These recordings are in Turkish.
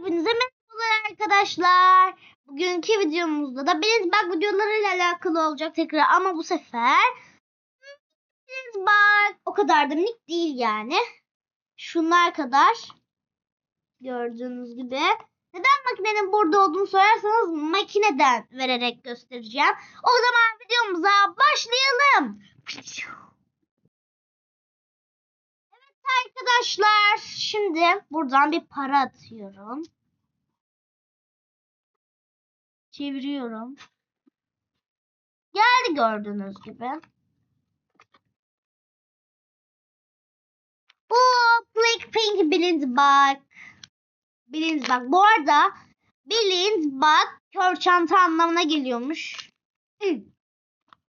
Hepinize merhabalar arkadaşlar. Bugünkü videomuzda da Beliz Bug videolarıyla alakalı olacak tekrar ama bu sefer Beliz Bug o kadar da minik değil yani. Şunlar kadar. Gördüğünüz gibi. Neden makinenin burada olduğunu sorarsanız makineden vererek göstereceğim. O zaman videomuza başlayalım. Arkadaşlar şimdi buradan bir para atıyorum. Çeviriyorum. Geldi gördüğünüz gibi. Bu Blackpink Billions Bug. Billions Bug. Bu arada Billions Bug kör çanta anlamına geliyormuş.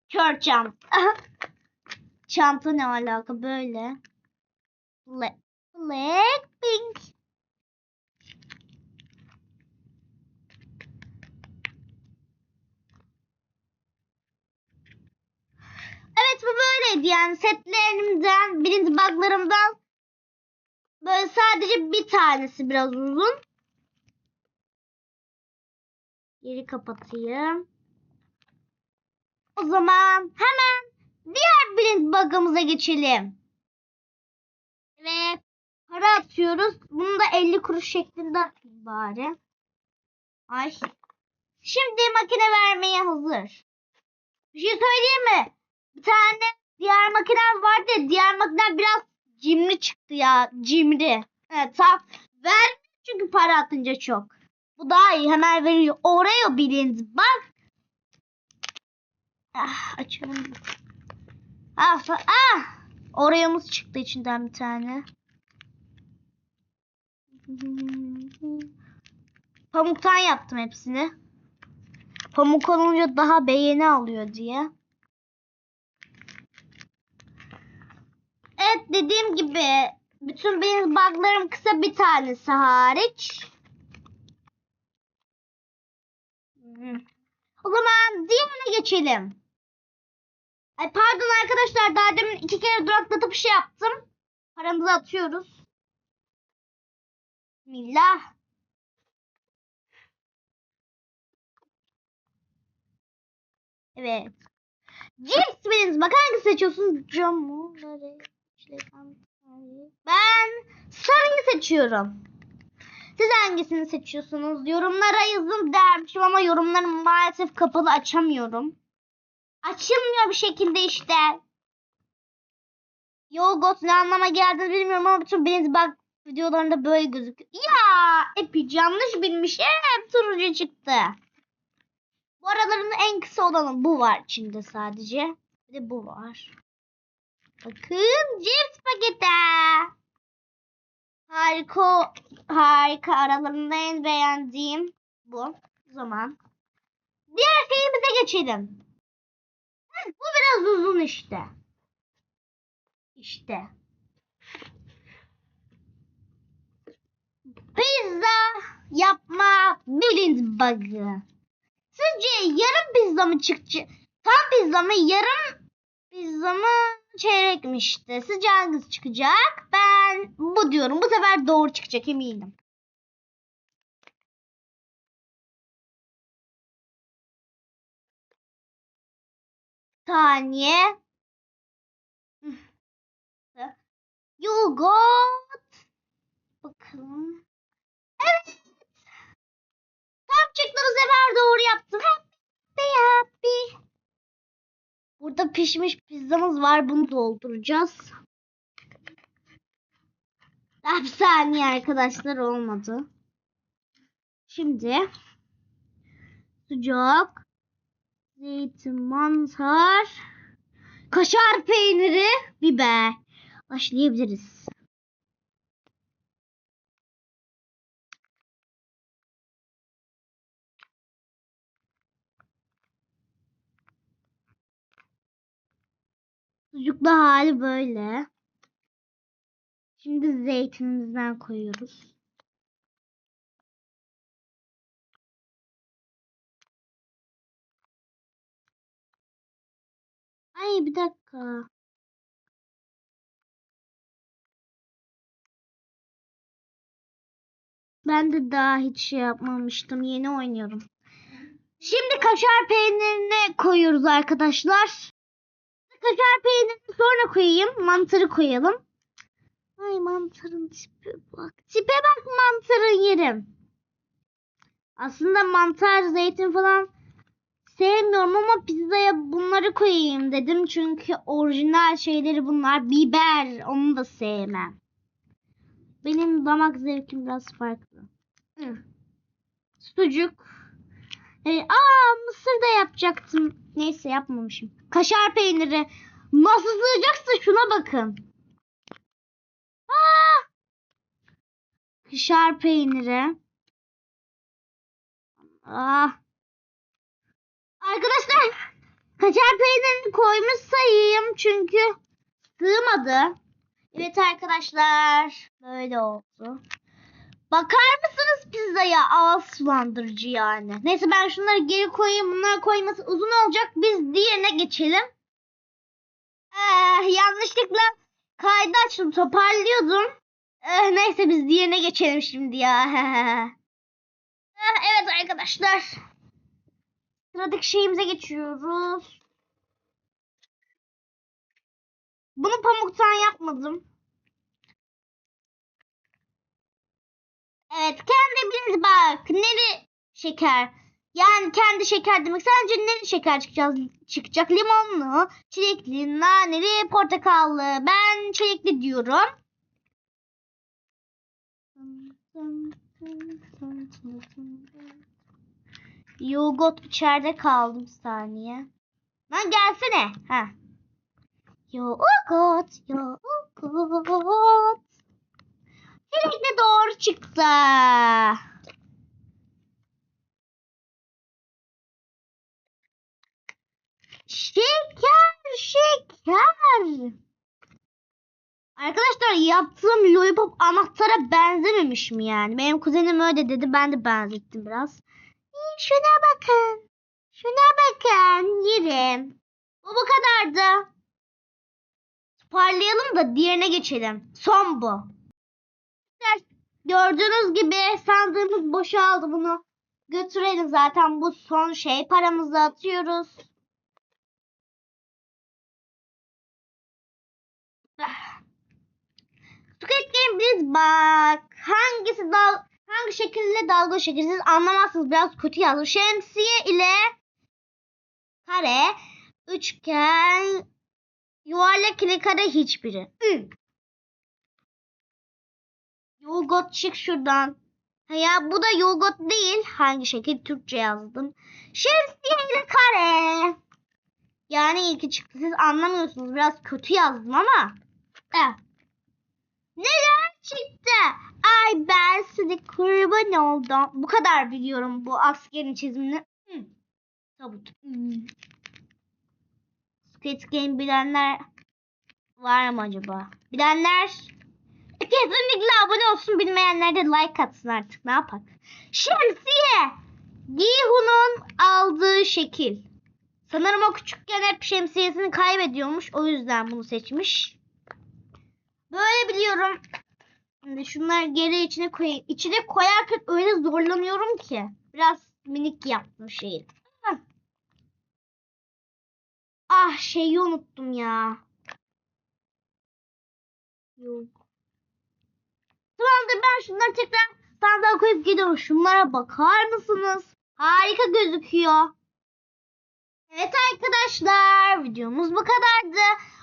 Kör çanta. çanta ne alaka böyle? Black, Blackpink. Evet bu böyleydi yani setlerimden birinci buglarımdan böyle sadece bir tanesi biraz uzun. Geri kapatayım. O zaman hemen diğer birinci bug'ımıza geçelim. Ve para atıyoruz. Bunu da 50 kuruş şeklinde bari. Ay. Şimdi makine vermeye hazır. Bir şey söyleyeyim mi? Bir tane diğer makinem vardı. Diğer makinem biraz cimri çıktı ya. Cimri. Evet tam. Ver çünkü para atınca çok. Bu daha iyi. Hemen veriyor. Oraya biliniz. Bak. Ah, açalım. Ah, ah. Oreo'muz çıktı içinden bir tane. Pamuktan yaptım hepsini. Pamuk olunca daha beğeni alıyor diye. Evet dediğim gibi bütün benim buglarım kısa bir tanesi hariç. O zaman diğerine geçelim. Ay pardon arkadaşlar daha demin iki kere duraklatıp şey yaptım. Paramızı atıyoruz. Bismillah. Evet. Cips biriniz bak hangi seçiyorsun? Camı, Ben sarıyı seçiyorum. Siz hangisini seçiyorsunuz? Yorumlara yazın dermişim ama yorumlarım maalesef kapalı açamıyorum. Açılmıyor bir şekilde işte. Yogot ne anlama geldiğini bilmiyorum ama bütün Beniz bak videolarında böyle gözüküyor. Ya Epi yanlış bilmiş. Hep turuncu çıktı. Bu aralarında en kısa olanı bu var içinde sadece. Bir de bu var. Bakın cips paketi. Harika. Harika. Aralarında en beğendiğim bu. O zaman. Diğer şeyimize geçelim. Bu biraz uzun işte. İşte. Pizza yapma bilin bug'ı. Sizce yarım pizza mı çıkacak? Tam pizza mı yarım pizza mı çeyrekmişti. Sizce hangisi çıkacak? Ben bu diyorum. Bu sefer doğru çıkacak eminim. Saniye. Yogot. Bakalım. Evet. Tam çıktı bu sefer doğru yaptım. Happy happy. Burada pişmiş pizzamız var. Bunu dolduracağız. Ah, bir saniye arkadaşlar olmadı. Şimdi sucuk, zeytin, mantar, kaşar peyniri, biber. Başlayabiliriz. Sucuklu hali böyle. Şimdi zeytinimizden koyuyoruz. Bir dakika. Ben de daha hiç şey yapmamıştım. Yeni oynuyorum. Şimdi kaşar peynirini koyuyoruz arkadaşlar. Kaşar peynirini sonra koyayım. Mantarı koyalım. Ay mantarın tipi bak. Tipe bak mantarın yerim. Aslında mantar, zeytin falan sevmiyorum ama pizzaya bunları koyayım dedim. Çünkü orijinal şeyleri bunlar. Biber onu da sevmem. Benim damak zevkim biraz farklı. Hı. Sucuk. Ee, aa mısır da yapacaktım. Neyse yapmamışım. Kaşar peyniri. Nasıl sığacaksa şuna bakın. Aa! Kaşar peyniri. Ah. Arkadaşlar kaşar peynirini koymuş sayayım çünkü sığmadı. Evet arkadaşlar böyle oldu. Bakar mısınız pizzaya ağız sulandırıcı yani. Neyse ben şunları geri koyayım. Bunları koyması uzun olacak. Biz diğerine geçelim. Ee, yanlışlıkla kaydı açtım. Toparlıyordum. Ee, neyse biz diğerine geçelim şimdi ya. Ee, evet arkadaşlar. Sıradaki şeyimize geçiyoruz. Bunu pamuktan yapmadım. Evet kendimiz bak. Neri şeker. Yani kendi şeker demek. Sence neri şeker çıkacak? çıkacak? Limonlu, çilekli, naneli, portakallı. Ben çilekli diyorum. Yoğurt içeride kaldı bir saniye. Lan gelsene. Ha. Yoğurt, yoğurt. Çilekli doğru çıktı. Şeker, şeker. Arkadaşlar yaptığım lollipop anahtara benzememiş mi yani? Benim kuzenim öyle dedi. Ben de benzettim biraz. Şuna bakın. Şuna bakın. Yerim. Bu bu kadardı. Parlayalım da diğerine geçelim. Son bu. Gördüğünüz gibi sandığımız boşaldı bunu. Götürelim zaten bu son şey. Paramızı atıyoruz. Squid Game biz bak hangisi dal hangi şekilde dalga şekil siz anlamazsınız biraz kötü yazdım. Şemsiye ile kare, üçgen, yuvarlak ile kare hiçbiri. Hı. Yogot çık şuradan. Ha ya bu da yogot değil. Hangi şekil Türkçe yazdım. Şemsiye ile kare. Yani ilki çıktı. Siz anlamıyorsunuz. Biraz kötü yazdım ama. Eh. Neler çıktı? Ay ben size kurban oldum. Bu kadar biliyorum bu askerin çizimini. Hı. Tabut. Hmm. Squid Game bilenler var mı acaba? Bilenler kesinlikle abone olsun. Bilmeyenler de like atsın artık. Ne yapak? Şemsiye. Gihu'nun aldığı şekil. Sanırım o küçükken hep şemsiyesini kaybediyormuş. O yüzden bunu seçmiş. Böyle biliyorum. Şimdi şunları geri içine koyayım. İçine koyarken öyle zorlanıyorum ki. Biraz minik yaptım şeyi. Ah şeyi unuttum ya. Yok. Tamamdır ben şunları tekrar sandığa koyup gidiyorum. Şunlara bakar mısınız? Harika gözüküyor. Evet arkadaşlar videomuz bu kadardı.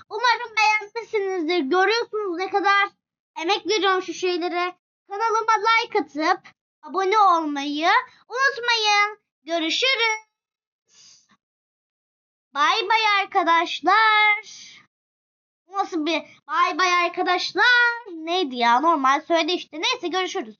Umarım beğenmişsinizdir. Görüyorsunuz ne kadar emek veriyorum şu şeylere. Kanalıma like atıp abone olmayı unutmayın. Görüşürüz. Bay bay arkadaşlar. Nasıl bir bay bay arkadaşlar? Neydi ya normal söyle işte. Neyse görüşürüz.